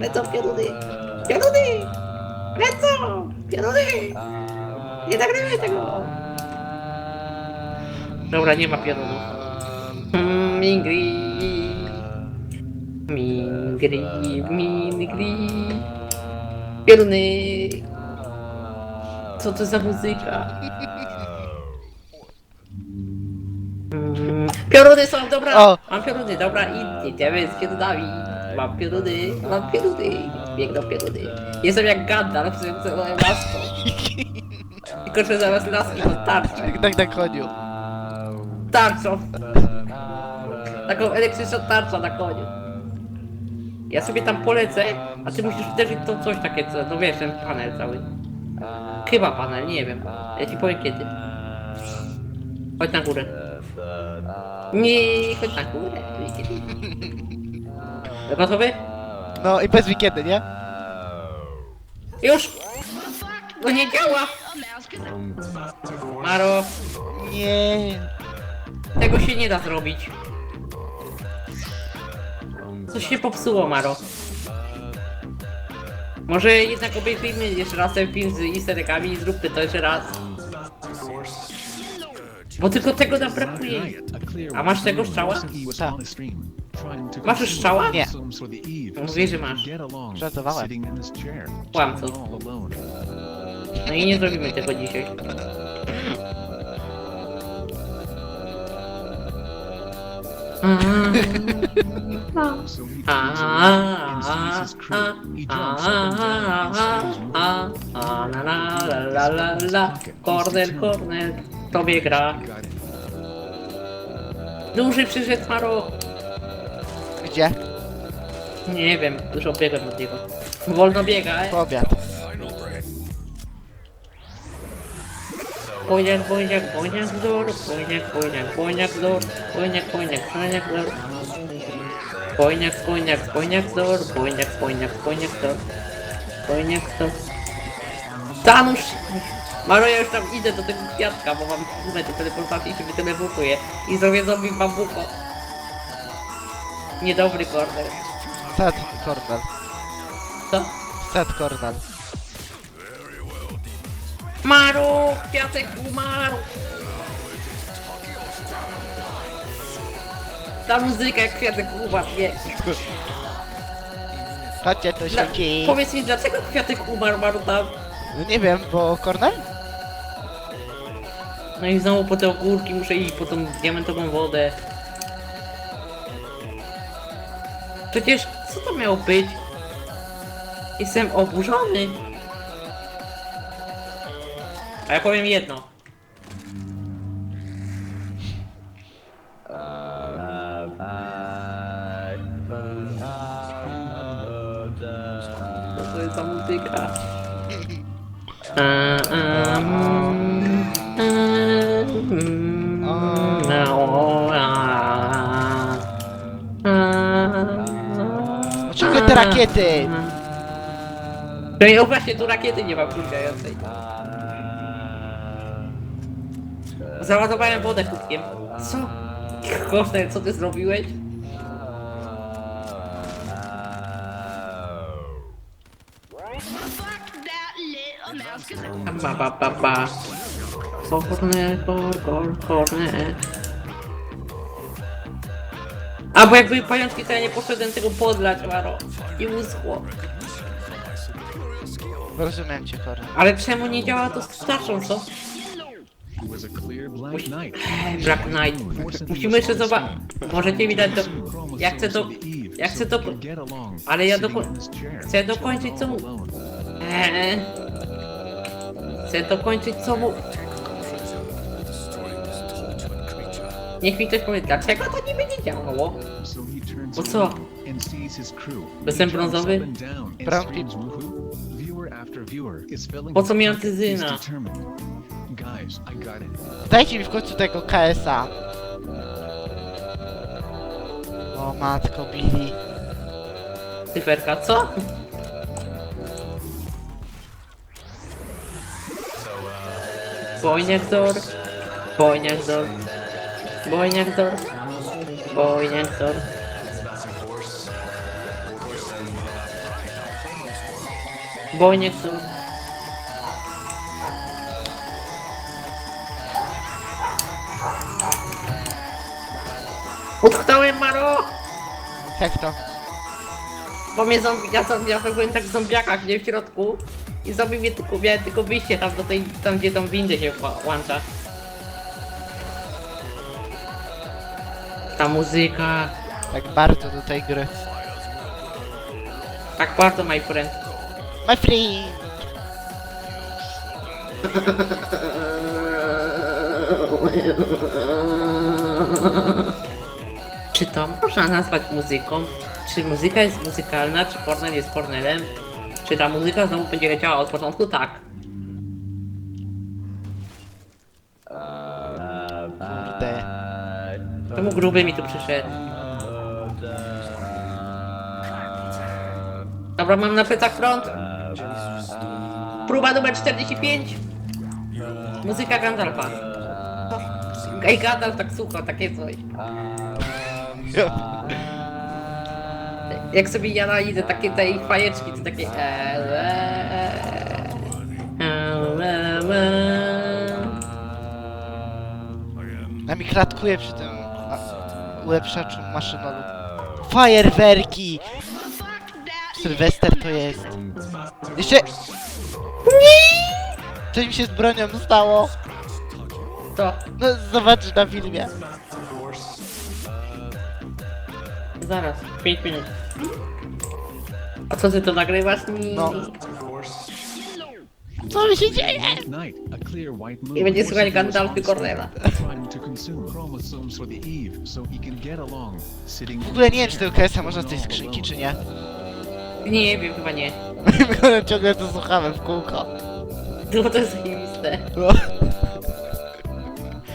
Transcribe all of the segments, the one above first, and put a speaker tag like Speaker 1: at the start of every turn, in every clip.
Speaker 1: Lecą pioruny! Pioruny! Lecą! Pioruny! Nie nagrywaj tego! Dobra, nie ma piorunów. Mm, Mingri. Mingri, mingri. Pioruny. Co to za muzyka? Mm, Pioruny są, dobra!
Speaker 2: O!
Speaker 1: Mam pioruny, dobra, i idziemy z piorunami. Mam pioruny, mam pioruny. Biegną pioruny. Jestem jak Gandalf z moją laską. Tylko, że zamiast laski to tarczą.
Speaker 2: Jak tak na koniu.
Speaker 1: Tarczą. Taką elektryczną tarczą na koniu. Ja sobie tam polecę, a ty musisz uderzyć to coś takie, co, no wiesz, ten panel cały. Chyba panel, nie wiem. Ja ci powiem kiedy. Chodź na górę. Nie, chodź na górę. Gotowy?
Speaker 2: No i bez weekendy, nie?
Speaker 1: Już! No nie działa! Maro,
Speaker 2: Nie.
Speaker 1: tego się nie da zrobić. Coś się popsuło, Maro. Może jednak obejrzyjmy jeszcze raz ten film z easter eggami i zróbmy to jeszcze raz. Bo tylko tego nam brakuje.
Speaker 3: A masz tego strzała?
Speaker 2: Tak.
Speaker 1: Masz już strzała?
Speaker 2: Nie.
Speaker 1: Mówię, że masz.
Speaker 2: Żartowałem.
Speaker 1: Kłamco. No i nie zrobimy tego dzisiaj. Kornel, kornel, tobie gra. Duży przyszedł Maro.
Speaker 2: Gdzie?
Speaker 1: Nie wiem, dużo biegłem od niego. Wolno biega, e?
Speaker 2: Po obiad.
Speaker 1: Bojniak, bojniak, bojniak w dół, bojniak, bojniak, bojniak w dół, bojniak, bojniak, bojniak w dół. Bojniak, bojniak, bojniak w dół, bojniak, bojniak, bojniak w dół. Bojniak w dół. Tanusz! Maro, ja już tam idę do tego kwiatka, bo mam gumę do teleportacji i się wyteleportuję. I zrobię zombie bambuko. Niedobry korner.
Speaker 2: Set corner.
Speaker 1: Co?
Speaker 2: Set corner.
Speaker 1: Maru! Kwiatek umarł! Ta muzyka jak kwiatek umarł, nie.
Speaker 2: Chodźcie, to
Speaker 1: Dla,
Speaker 2: się dzieje.
Speaker 1: powiedz mi, dlaczego kwiatek umarł, Maru tam?
Speaker 2: No nie wiem, bo corner?
Speaker 1: No i znowu po te ogórki muszę iść, po tą diamentową wodę. Przecież, co to miało być? Jestem oburzony. A ja powiem jedno. Co to jest za muzyka?
Speaker 2: Rakiety?
Speaker 1: No i właśnie tu rakiety nie ma wkurwiającej. Załadowałem wodę kutkiem. Co? Koszter, co ty zrobiłeś? Ba ba ba ba. Korne, kor, kor, korne. A bo jak były pajączki, to ja nie poszedłem tego podlać, Maro. I uschło.
Speaker 2: Rozumiem cię.
Speaker 1: Ale czemu nie działa to z starszą, co? Black Knight. Musimy jeszcze zobaczyć. Możecie mi dać do... Ja chcę to... Ja chcę to... Ale ja do... Chcę dokończyć co mu... Eee. Chcę dokończyć co mu... Niech mi ktoś powie, dlaczego to nie będzie działało?
Speaker 3: Bo
Speaker 1: co? Jestem brązowy?
Speaker 2: Brązki.
Speaker 1: Po co mi antyzyna?
Speaker 2: Dajcie mi w końcu tego KSA. O matko, Billy.
Speaker 1: Cyferka, co? Bojniak Dor, Bojniak Dor, Bojniak Dor, Bojniak Dor. Bojniak Dór. Utknąłem, Maro!
Speaker 2: Jak to?
Speaker 1: Bo mnie zombie, ja, zombie, ja byłem tak w zombiakach, nie w środku. I zombie mnie tylko, miałem tylko wyjście tam do tej, tam gdzie tą windę się wła- włącza. Ta muzyka,
Speaker 2: Tak bardzo do tej gry.
Speaker 1: tak bardzo my friend.
Speaker 2: My friend!
Speaker 1: Czy to można nazwać muzyką? Czy muzyka jest muzykalna, czy Cornel jest Cornelem? Czy ta muzyka znowu będzie leciała od początku? Tak. Czemu gruby mi tu przyszedł? Dobra, mam na plecach front. Próba numer 45. Muzyka Gandalfa. Ej, Gandalf tak sucho, takie coś. Jak sobie ja analizę takie tej fajeczki, to takie...
Speaker 2: Na mi klatkuje przy tym ulepszaczu maszynowym. Fajerwerki! Sylwester to jest. Jeszcze... Coś mi się z bronią stało.
Speaker 1: To,
Speaker 2: No zobacz na filmie.
Speaker 1: zaraz, 5 minut. A co ty to nagrywasz?
Speaker 2: No. Co mi się dzieje?
Speaker 3: At night, a clear white moon
Speaker 1: I będzie słuchać Gandalfy Cornela.
Speaker 3: trying to consume chromosomes for the Eve so he can get along, sitting
Speaker 2: W ogóle nie wiem czy tego KS-a można z tej skrzynki czy nie.
Speaker 1: Nie wiem, chyba nie.
Speaker 2: My ciągle to słuchamy w kółko.
Speaker 1: No to jest zajebiste.
Speaker 2: No.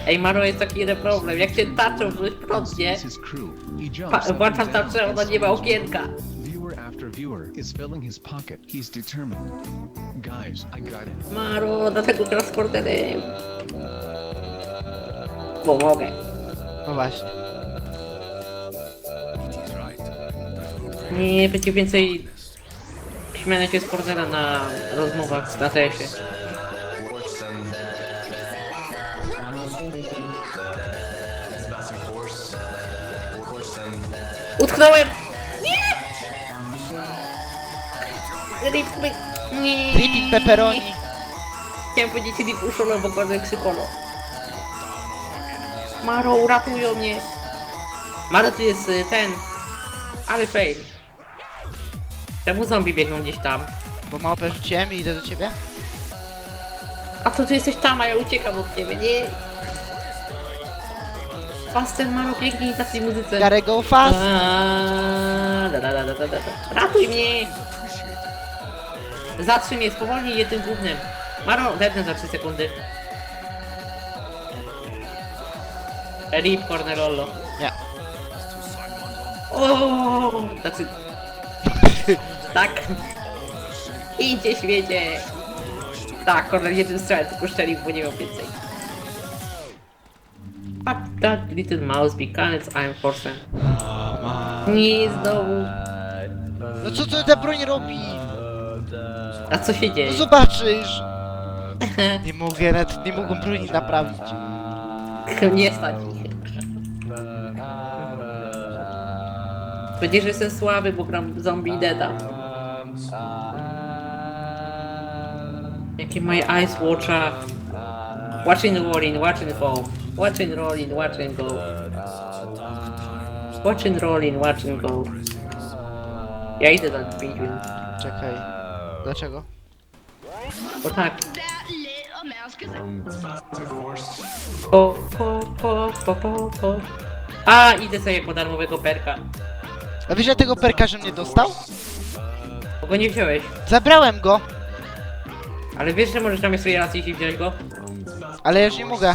Speaker 1: Ej, Maro, jest taki jeden problem. Jak się taczą w prądzie,
Speaker 3: his crew. He
Speaker 1: pa- włączam taczę, ona nie ma okienka.
Speaker 3: Viewer after viewer is filling his pocket. He's determined. Guys, I got it.
Speaker 1: Maro, dlatego.
Speaker 2: No właśnie.
Speaker 1: Nie będzie więcej śmiania się z Cordela na rozmowach na TS-ie. Utknąłem! Rip, rip, nie!
Speaker 2: Tripping pepperoni.
Speaker 1: Chciałem powiedzieć rip uszolo, bo bardzo krzykolo. Maro, uratują mnie! Maro, to jest y, ten... Ale fail. Czemu zombie biegną gdzieś tam?
Speaker 2: Bo małpę rzuciłem i idę do ciebie?
Speaker 1: A to ty jesteś tam, a ja uciekam od ciebie, nie? Faster Maro pięknie na tej muzyce.
Speaker 2: Gotta go fast!
Speaker 1: Aaaa, da, da, da, da, da, da. Ratuj mnie! Zatrzym mnie, spowolnij je tym głównym. Maro, dednę za 3 sekundy. Rip Cornerollo.
Speaker 2: Nie.
Speaker 1: O, znaczy... tak. Idźcie świecie. Tak, Cornel jednym strzałem tylko szczelił, bo nie miał więcej. But that little mouse because I'm forced. Nie, znowu.
Speaker 2: No co to ta broń robi?
Speaker 1: A co się
Speaker 2: No
Speaker 1: dzieje?
Speaker 2: zobaczysz! Nie mogę, nawet nie mogą broni naprawić.
Speaker 1: Nie stać ich. Będzie, że jestem słaby, bo gram zombie deada. Jakie my eyes watcha. Watching rolling, watching go. Watching rolling, watching go. Watching rolling, watching go. Ja idę na 5 minut.
Speaker 2: Czekaj. Dlaczego?
Speaker 1: Bo tak. Po, po, po, po, po, po. A, idę sobie po darmowego perka.
Speaker 2: A wiesz, że tego perka, że mnie dostał?
Speaker 1: Bo go nie wziąłeś.
Speaker 2: Zabrałem go,
Speaker 1: Ale wiesz, że możesz tam jeszcze raz iść i wziąć go?
Speaker 2: ale ja już nie mogę.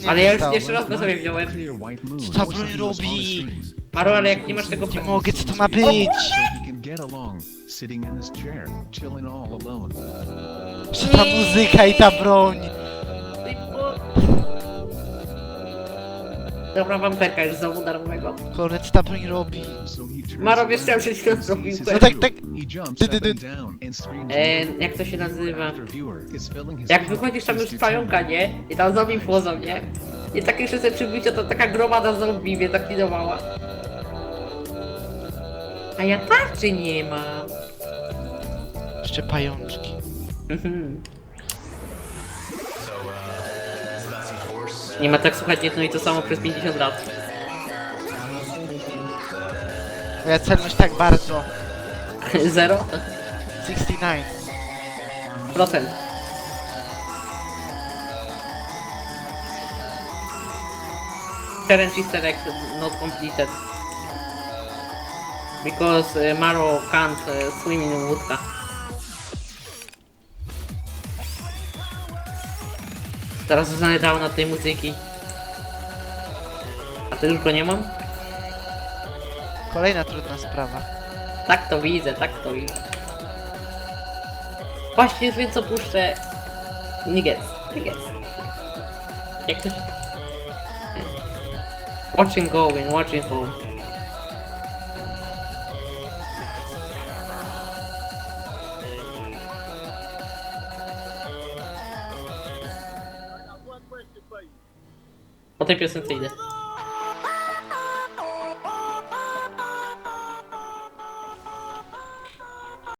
Speaker 2: Nie
Speaker 1: Ale ja już jeszcze raz go sobie wziąłem.
Speaker 2: Co ta broń robi?
Speaker 1: Maro, ale jak nie masz tego...
Speaker 2: Nie mogę, co to ma być?
Speaker 3: Get along, sitting in his chair, chilling all alone.
Speaker 2: Co ta muzyka i ta broń?
Speaker 1: Dobra, wamperka już znowu darmowego.
Speaker 2: Koniec ta broń robi.
Speaker 3: So he turns
Speaker 1: Maro, wiesz,
Speaker 3: around
Speaker 1: co ja przed chwilą
Speaker 3: and sees
Speaker 2: No tak,
Speaker 3: viewer.
Speaker 2: tak.
Speaker 3: He jumps
Speaker 2: Dy,
Speaker 3: up
Speaker 2: dy,
Speaker 3: and
Speaker 2: dy.
Speaker 3: down and screams
Speaker 1: E, jak to się nazywa?
Speaker 3: After viewer is filling his
Speaker 1: Jak wychodzisz tam już z pająka, nie? I tam zombie wchodzą, nie? I tak jeszcze sobie przybicie, to taka gromada zombie mnie tak widowała. A ja tarczy nie mam.
Speaker 2: Jeszcze pajączki.
Speaker 1: Mhm. Nie ma tak słuchać jedno i to samo przez 50 lat.
Speaker 2: Moja celność tak bardzo.
Speaker 1: Zero?
Speaker 2: 69.
Speaker 1: Procent. Challenge select not completed. Because uh, Maro can't uh, swim in łódka. Teraz zostanę dał na tej muzyki. A ty już go nie mam?
Speaker 2: Kolejna trudna sprawa.
Speaker 1: Tak to widzę, tak to widzę. Właśnie już wiem co puszczę. Nie gets, nie gets. Jak to się... Watching going, watching home. Po tej piosence idę.